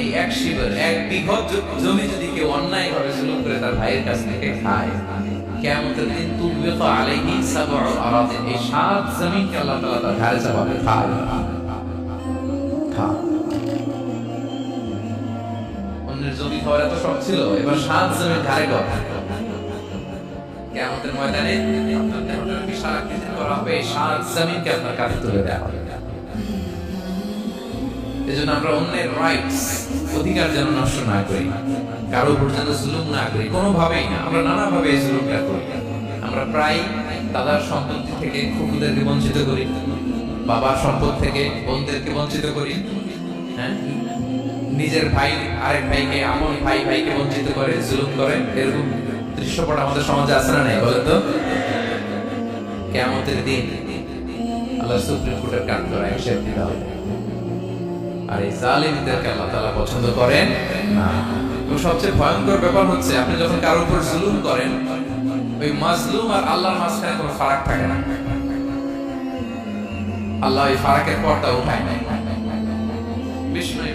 এই এক শিবর জমি যদি কেউ অন্যায় ভাবে তার ভাইয়ের কাছ থেকে খায়। কিয়ামতের দিন তুবিকা আলাইহি সাব'উ আরাদিন এই সাত জমিনকে আল্লাহ অন্যের জমি খাওয়ার এত শখ ছিল, এবার সাত জমির ঘাড়ে কর কিয়ামতের ময়দানে আপনার বিশাল করা আপনার কাছে তুলে দেওয়া এজন্য আমরা অন্যের রাইটস অধিকার যেন নষ্ট না করি। কারও উপর যেন জুলুম না করি। কোনোভাবেই না। আমরা নানাভাবে এই জুলুমটা করি। আমরা প্রায় দাদার সম্পত্তি থেকে খুকুদেরকে বঞ্চিত করি। বাবার সম্পদ থেকে বোনদেরকে বঞ্চিত করি। হ্যাঁ? নিজের ভাই, আরেক ভাইকে আপন ভাই, ভাইকে বঞ্চিত করে, জুলুম করে। এরকম দৃশ্যপট আমাদের সমাজে আছে না নাই, বলেন তো? কেমতের দিন আল্লাহ সুপ্রিম কোর্টের কাঠ করা হিসেব দিতে হবে। আর এই জালিমদেরকে আল্লাহ তাআলা পছন্দ করেন। না এবং সবচেয়ে ভয়ঙ্কর ব্যাপার হচ্ছে, আপনি যখন কারোর উপর জুলুম করেন, ওই মাজলুম আর আল্লাহর মাঝখানে কোনো ফারাক থাকে না। আল্লাহ ফারাকের পর্দা উঠায় নাই। বিষ্ণুই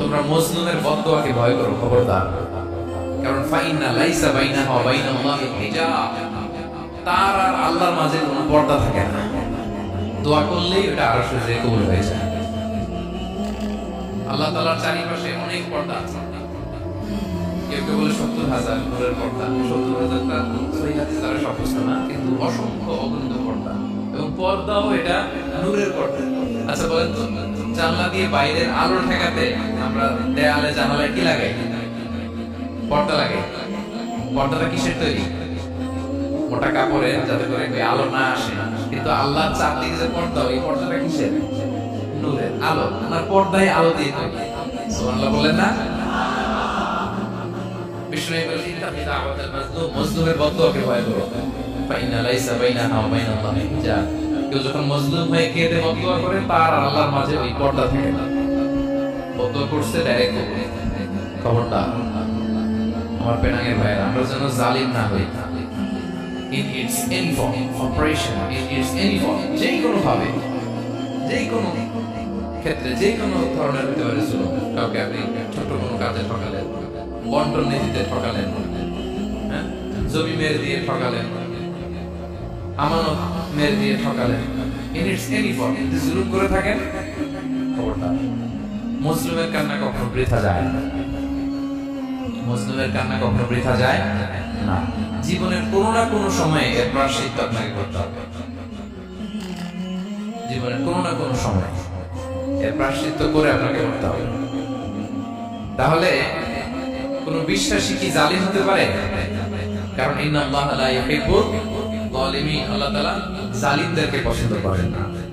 তোমরা মজলুমের ভয় করো, খবরদার। কারণ ফাইনা লাইসা বাইনাহা ওয়া বাইনাল্লাহি তার আর আল্লাহর মাঝে কোনো পর্দা থাকে না। দোয়া করলেই ওটা আরও সহজে কবুল হয়ে যায়। আল্লাহ তাআলার চারিপাশে অনেক পর্দা কেউ কেউ বলে সত্তর হাজার পর্দা, সত্তর হাজার তার দ্বারা সবস্থ না, কিন্তু অসংখ্য অগণিত পর্দা। এবং পর্দাও এটা নূরের পর্দা। আচ্ছা বলেন তো, জানলা দিয়ে বাইরের আলো ঠেকাতে আমরা দেয়ালে জানালায় কি লাগাই? পর্দা পর্দাটা কিসের তৈরি? মোটা কাপড়ে যাতে করে আলো না আসে। কিন্তু আল্লাহর চারদিকে যে পর্দা, ওই পর্দাটা কিসের? নূরের আলো। ওনার পর্দায় আলো দিয়ে তৈরি। সুবহানাল্লাহ বলেন না? করো? তার আল্লাহর মাঝে ওই থাকে করছে আমার আমরা যেন জালিম না হই। In its any form, যে কোনো ভাবে যে কোনো ক্ষেত্রে যে কোনো ধরনের হতে পারে কাউকে আপনি কোনো কাজে ঠকালেন বন্টন নীতিতে ঠকালেন হ্যাঁ? জমি মেরে দিয়ে ঠকালেন আমানত মেরে দিয়ে ঠকালেন। ইন ইটস এনি যদি জুলুম করে থাকেন? খবরদার। মুসলিমের কান্না কখনো বৃথা যায় না। মুসলিমের কান্না কখনো বৃথা যায়? না। জীবনের কোনো না কোনো সময়ে এর প্রাশ্চিত্য আপনাকে করতে হবে। জীবনের কোনো না কোনো সময় এর প্রাশ্চিত্য করে আপনাকে করতে হবে। তাহলে কোন বিশ্বাসী কি জালিম হতে পারে? কারণ ইন্নাল্লাহ লা ইউহিব্বুল যালিমিন আল্লাহ তাআলা জালিমদেরকে পছন্দ করেন না।